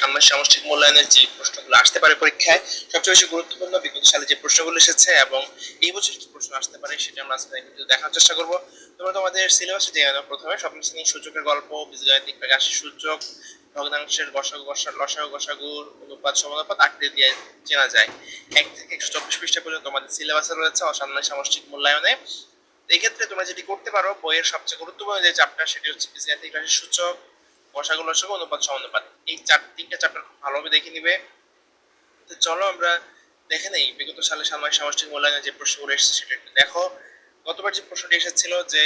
সামনের সামষ্টিক মূল্যায়নের যে প্রশ্নগুলো আসতে পারে পরীক্ষায়, সবচেয়ে বেশি গুরুত্বপূর্ণ বিগত সালে যে প্রশ্নগুলো এসেছে এবং এই বছর কি প্রশ্ন আসতে পারে সেটা আমরা আজকে ভিডিও দেখার চেষ্টা করব। তোমরা তোমাদের সিলেবাসে নাও প্রথমে। সপ্তম শ্রেণি সূচকের গল্প, বীজগাণিতিক প্রকাশের সূচক, ভগ্নাংশের গসাগু গসা লসাগু গসাগুর অনুপাত, সমানুপাত আকৃতি দিয়ে চেনা যায়। এক থেকে একশো চব্বিশ পৃষ্ঠা পর্যন্ত তোমাদের সিলেবাসে রয়েছে অসামরিক সামষ্টিক মূল্যায়নে। এই ক্ষেত্রে তোমরা যেটি করতে পারো, বইয়ের সবচেয়ে গুরুত্বপূর্ণ যে চ্যাপ্টার সেটি হচ্ছে বীজগাণিতিক রাশির সূচক গসাগু লসাগু অনুপাত সমানুপাত এই চার, তিনটা চ্যাপ্টার খুব ভালোভাবে দেখে নিবে। তো চলো আমরা দেখে নেই, বিগত সালে সাময়িক সামষ্টিক মূল্যায়নে যে প্রশ্নগুলো এসেছে সেটা একটু দেখো। গতবার যে প্রশ্নটি এসেছিল যে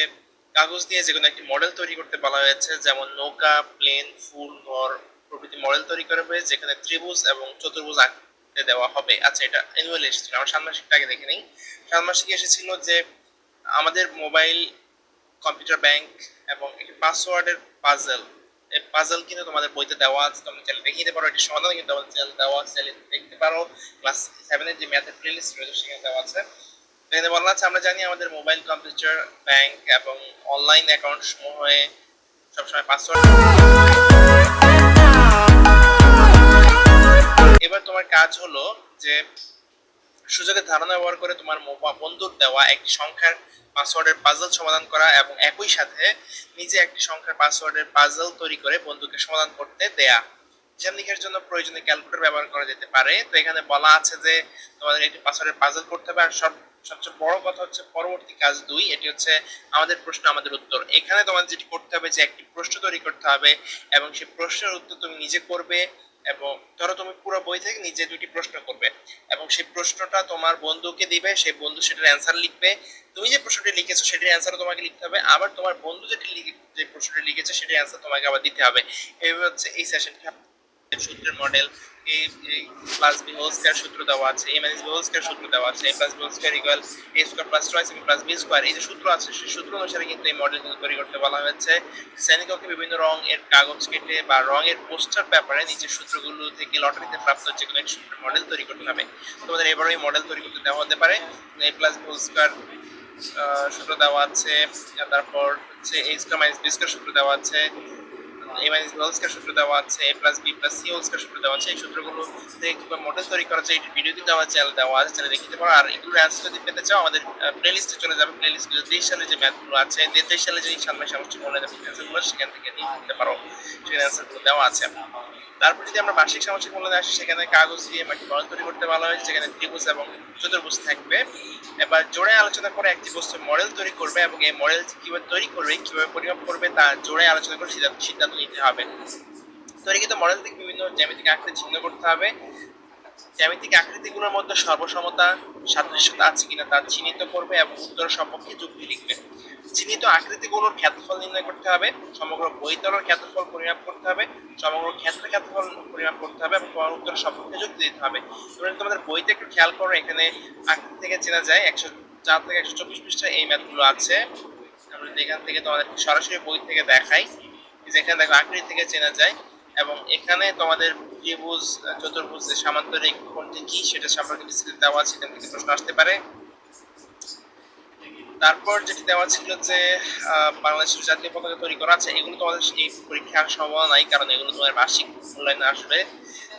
কাগজ দিয়ে যে কোনো একটি মডেল তৈরি করতে বলা হয়েছে, যেমন নৌকা প্লেন ফুল, ঘর প্রভৃতি মডেল তৈরি করবে যেখানে ত্রিভুজ এবং চতুর্ভুজ আঁকতে দেওয়া হবে। আচ্ছা এটা অ্যানুয়াল এসেছিল, আমার ষান্মাসিকটা আগে দেখে নেই। ষান্মাসিকে এসেছিল যে আমাদের মোবাইল কম্পিউটার ব্যাংক এবং একটি পাসওয়ার্ডের পাজল এই পাজল কিন্তু তোমাদের বইতে দেওয়া আছে। তোমরা চাইলে দেখে নিতে পারো এটি সমাধান কিন্তু আমাদের চ্যানেল দেওয়া আছে দেখতে পারো। ক্লাস সেভেনের যে ম্যাথের প্লেলিস্ট রয়েছে, সেখানে দেওয়া আছে। এখানে বলা আছে আমরা জানি আমাদের মোবাইল কম্পিউটার ব্যাংক এবং অনলাইন অ্যাকাউন্ট সমূহে সবসময় পাসওয়ার্ড এবার তোমার কাজ হলো যে সুযোগের ধারণা ব্যবহার করে তোমার বন্ধুর দেওয়া একটি সংখ্যার পাসওয়ার্ডের পাজল সমাধান করা এবং একই সাথে নিজে একটি সংখ্যার পাসওয়ার্ডের পাজল তৈরি করে বন্ধুকে সমাধান করতে দেয়া। হিসাব নিকাশের জন্য প্রয়োজনীয় ক্যালকুলেটর ব্যবহার করা যেতে পারে। তো এখানে বলা আছে যে তোমাদের একটি পাসওয়ার্ডের পাজল করতে হবে। আর সব সবচেয়ে বড় কথা হচ্ছে পরবর্তী কাজ দুই। এটি হচ্ছে আমাদের প্রশ্ন, আমাদের উত্তর। এখানে তোমাদের যেটি করতে হবে যে একটি প্রশ্ন তৈরি করতে হবে এবং সেই প্রশ্নের উত্তর তুমি নিজে করবে। এবং ধরো তুমি পুরো বই থেকে নিজে দুটি প্রশ্ন করবে এবং সেই প্রশ্নটা তোমার বন্ধুকে দিবে, সেই বন্ধু সেটার অ্যান্সার লিখবে। তুমি যে প্রশ্নটি লিখেছো সেটির অ্যান্সারও তোমাকে লিখতে হবে। আবার তোমার বন্ধু যেটি যে প্রশ্নটি লিখেছে সেটির অ্যান্সার তোমাকে আবার দিতে হবে। এইভাবে হচ্ছে এই সেশনটা সূত্রের model A plus B whole square সূত্র দেওয়া আছে A minus B whole square সূত্র দেওয়া আছে A plus B whole square equal A square plus two M plus B square এই যে সূত্র আছে, সেই সূত্র অনুসারে কিন্তু এই মডেল কিন্তু তৈরি করতে বলা হয়েছে। শ্রেণীকক্ষে বিভিন্ন রং এর কাগজ কেটে বা রঙের পোস্টার পেপারে নিচের সূত্রগুলো থেকে লটারিতে প্রাপ্ত যে কোনো একটি সূত্রের মডেল তৈরি করতে হবে। তোমাদের এবারও এই মডেল তৈরি করতে দেওয়া হতে পারে। A plus B whole square সূত্র দেওয়া আছে, তারপর হচ্ছে A square minus B square সূত্র দেওয়া আছে। এ মাইনাস সূত্র দেওয়া আছে A plus B plus C whole square সূত্র দেওয়া আছে। এই সূত্রগুলো থেকে কীভাবে মডেল তৈরি করা যায় এই ভিডিওতে দেওয়া চ্যানেল দেওয়া আছে চ্যানেলে দেখতে পারো। আর এগুলোর অ্যান্সার যদি পেতে চাও, আমাদের প্লেলিস্টে চলে যাবে। প্লেলিস্ট তেইশ সালে যে ম্যাথগুলো আছে তেইশ সালে যে সামনে সামষ্টিক মনে যাবে অ্যান্সারগুলো সেখান থেকে নিয়ে নিতে পারো। সেখানে অ্যান্সারগুলো দেওয়া আছে। তারপর যদি আমরা বার্ষিক সামাজিক মূল্যায়নে আসি, সেখানে কাগজ দিয়ে একটি বরণ তৈরি করতে ভালো হয় সেখানে ত্রিভুজ এবং চতুর্ভুজ থাকবে। এবার জোড়ে আলোচনা করে একটি বস্তুর মডেল তৈরি করবে এবং এই মডেল কীভাবে তৈরি করবে, কীভাবে পরিমাপ করবে, তা জোড়ে আলোচনা করে সিদ্ধান্ত নিতে হবে। তৈরিকৃত মডেল থেকে বিভিন্ন জ্যামিতিক আঁকতে চিহ্ন করতে হবে। জ্যামিতিক আকৃতিগুলোর মধ্যে সর্বসমতা, সাদৃশ্যতা আছে কিনা তা চিহ্নিত করবে এবং উত্তর সম্পর্কে যুক্তি লিখবে। চিহ্নিত আকৃতিগুলোর ক্ষেত্রফল নির্ণয় করতে হবে, সমগ্র বইতলের ক্ষেত্রফল পরিমাপ করতে হবে, সমগ্র ক্ষেত্রের ক্ষেত্রফল পরিমাপ করতে হবে এবং তোমার উত্তর সম্পর্কে যুক্তি দিতে হবে। তোমরা তোমাদের বইতে একটু খেয়াল করো, এখানে আকৃতি থেকে চেনা যায়, একশো চার থেকে একশো চব্বিশ পৃষ্ঠা এই ম্যাথগুলো আছে। এখান থেকে তোমাদের সরাসরি বই থেকে দেখাই যেখানে দেখো, আকৃতি থেকে চেনা যায়। এবং এখানে তোমাদের ত্রিভুজ, চতুর্ভুজ সামান্তরিক কোণটি কি, সেটা সম্পর্কে বিস্তারিত দেওয়া আছে, এখান থেকে প্রশ্ন আসতে পারে। তারপর যেটি দেওয়া ছিল যে বাংলাদেশের জাতীয় পতাকা তৈরি করা আছে, এগুলো তোমাদের এই পরীক্ষার সম্ভাবনা নাই, কারণ এগুলো তোমার বার্ষিক মূল্যায়নে আসবে।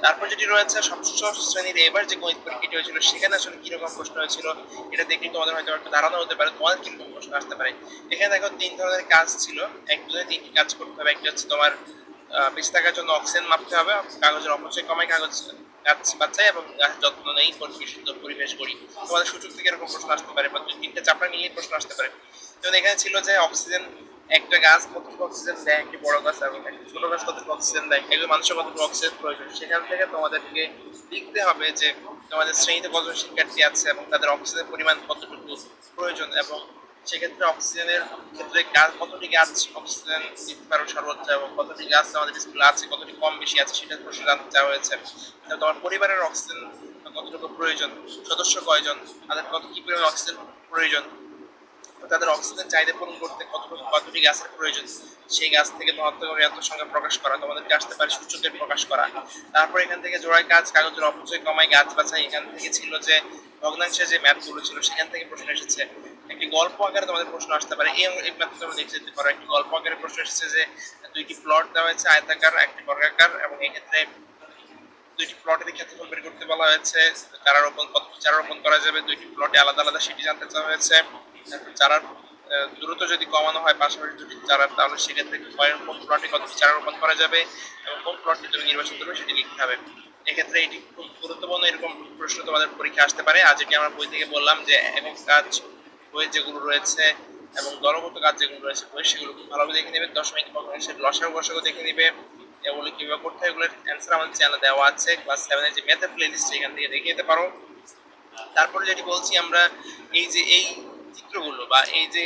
তারপর যেটি রয়েছে, ষষ্ঠ শ্রেণির এবার যে গণিত পরীক্ষাটি হয়েছিল, সেখানে আসলে কীরকম প্রশ্ন হয়েছিল, এটা দেখলে তোমাদের হয়তো একটা ধারণা হতে পারে, তোমাদের কীরকম প্রশ্ন আসতে পারে। এখানে দেখো, তিন ধরনের কাজ ছিল একজনে তিনটি কাজ করতে হবে, একটা হচ্ছে তোমার বেঁচে থাকার জন্য অক্সিজেন মাপতে হবে। কাগজের অপচয় কমায় কাগজ গাছ বাঁচাই এবং গাছ যত্ন নেই পরিবেশ সুন্দর পরিবেশ করি তোমাদের সূচক থেকে এরকম প্রশ্ন আসতে পারে বা দুই তিনটা চাপড়া নিয়ে প্রশ্ন আসতে পারে। যেমন এখানে ছিল যে অক্সিজেন একটা গাছ কতটুকু অক্সিজেন দেয়, একটি বড় গাছ এবং একটি ছোট গাছ কতটুকু অক্সিজেন দেয়, এগুলো মানুষের কতটুকু অক্সিজেন প্রয়োজন। সেখান থেকে তোমাদেরকে লিখতে হবে যে তোমাদের শ্রেণীতে কতজন শিক্ষার্থী আছে এবং তাদের অক্সিজেনের পরিমাণ কতটুকু প্রয়োজন এবং সেক্ষেত্রে অক্সিজেনের ক্ষেত্রে গাছ কতটি গাছ অক্সিজেন দিতে পারো সর্বোচ্চ এবং কতটি গাছ আমাদের স্কুলে আছে, কতটি কম বেশি আছে সেটা প্রশ্ন জানতে চাওয়া হয়েছে। তোমার পরিবারের অক্সিজেন কতটুকু প্রয়োজন? সদস্য কয়জন? তাদের কত, কি পরিমাণ অক্সিজেন প্রয়োজন? তাদের অক্সিজেন চাহিদা পূরণ করতে কতটুকু, কতটি গাছের প্রয়োজন? সেই গাছ থেকে এত সংখ্যা প্রকাশ করা, তোমাদেরকে আসতে পারে সূচকের প্রকাশ করা। তারপর এখান থেকে জোড়ায় কাজ কাগজের অপচয় কমায় গাছ বাছাই। এখান থেকে ছিল যে ভগ্নাংশের যে ম্যাথগুলো ছিল, সেখান থেকে প্রশ্ন এসেছে। একটি গল্প আকারে তোমাদের প্রশ্ন আসতে পারে। এই এই ম্যাথ তোমরা যেতে পারো একটি গল্প আকারে প্রশ্ন এসেছে যে দুইটি প্লট দেওয়া হয়েছে আয়তাকার একটি বর্গাকার এবং এক্ষেত্রে দুইটি প্লটের ক্ষেত্রফল বের করতে বলা হয়েছে। চারা রোপণ কত চারা রোপণ করা যাবে? দুইটি প্লটে আলাদা আলাদা সেটি জানতে চাওয়া হয়েছে। চারার আহ, দ্রুত যদি কমানো হয় পাশাপাশি দুটি চারা তাহলে সেক্ষেত্রে কোন প্লটে কত চারা রোপণ করা যাবে এবং কোন প্লটটি তুমি নির্বাচন করবে সেটি লিখতে হবে। এক্ষেত্রে এটি খুব গুরুত্বপূর্ণ এরকম প্রশ্ন তোমাদের পরীক্ষা আসতে পারে। আজ এটি আমরা বই থেকে বললাম যে একক কাজ বই যেগুলো রয়েছে এবং দলগত কাজ যেগুলো রয়েছে বই, সেগুলো খুব ভালোভাবে দেখে নেবে দশমিক ভগ্নাংশের লসাগু গসাগু দেখে নেবে এগুলো কীভাবে করতে হয় এগুলোর অ্যান্সার আমাদের চ্যানেলে দেওয়া আছে। ক্লাস সেভেনের যে ম্যাথের প্লে লিস্ট এখান থেকে দেখে নিতে পারো। তারপরে যেটি বলছি আমরা এই যে এই চিত্রগুলো বা এই যে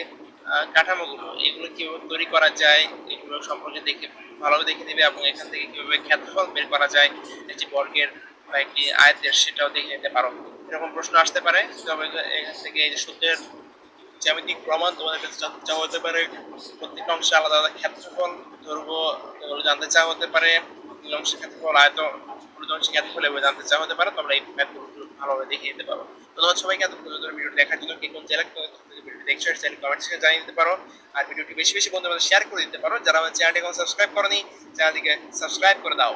কাঠামোগুলো, এগুলো কীভাবে তৈরি করা যায়, এগুলো সম্পর্কে দেখে ভালোভাবে দেখে নেবে এবং এখান থেকে কীভাবে ক্ষেত্রফল বের করা যায়, একটি বর্গের বা একটি আয়তের সেটাও দেখে নিতে পারো। এরকম প্রশ্ন আসতে পারে। তবে এখান থেকে এই যে সূত্রের জ্যামিতিক প্রমাণ তোমাদের কাছে জানতে চাওয়া হতে পারে, প্রত্যেকটা অংশে আলাদা আলাদা ক্ষেত্রফল ধরবো, এগুলো জানতে চাওয়া হতে পারে। অংশের ক্ষেত্রফল আয়ত হলুদ অংশের ক্ষেত্রফল এগুলো জানতে চাওয়া হতে পারে, তোমরা এই ম্যাথগুলো ভালোভাবে দেখিয়ে দিতে পারো। ধন্যবাদ সবাইকে এত ভিডিও দেখার জন্য কে কোন জেলা ভিডিওটি দেখছ সেটা কমেন্ট জানিয়ে দিতে পারো। আর ভিডিওটি বেশি বেশি বন্ধুদের শেয়ার করে দিতে পারো। যারা আমার চ্যানেলটি এখন সাবস্ক্রাইব করনি চ্যানেলটিকে সাবস্ক্রাইব করে দাও।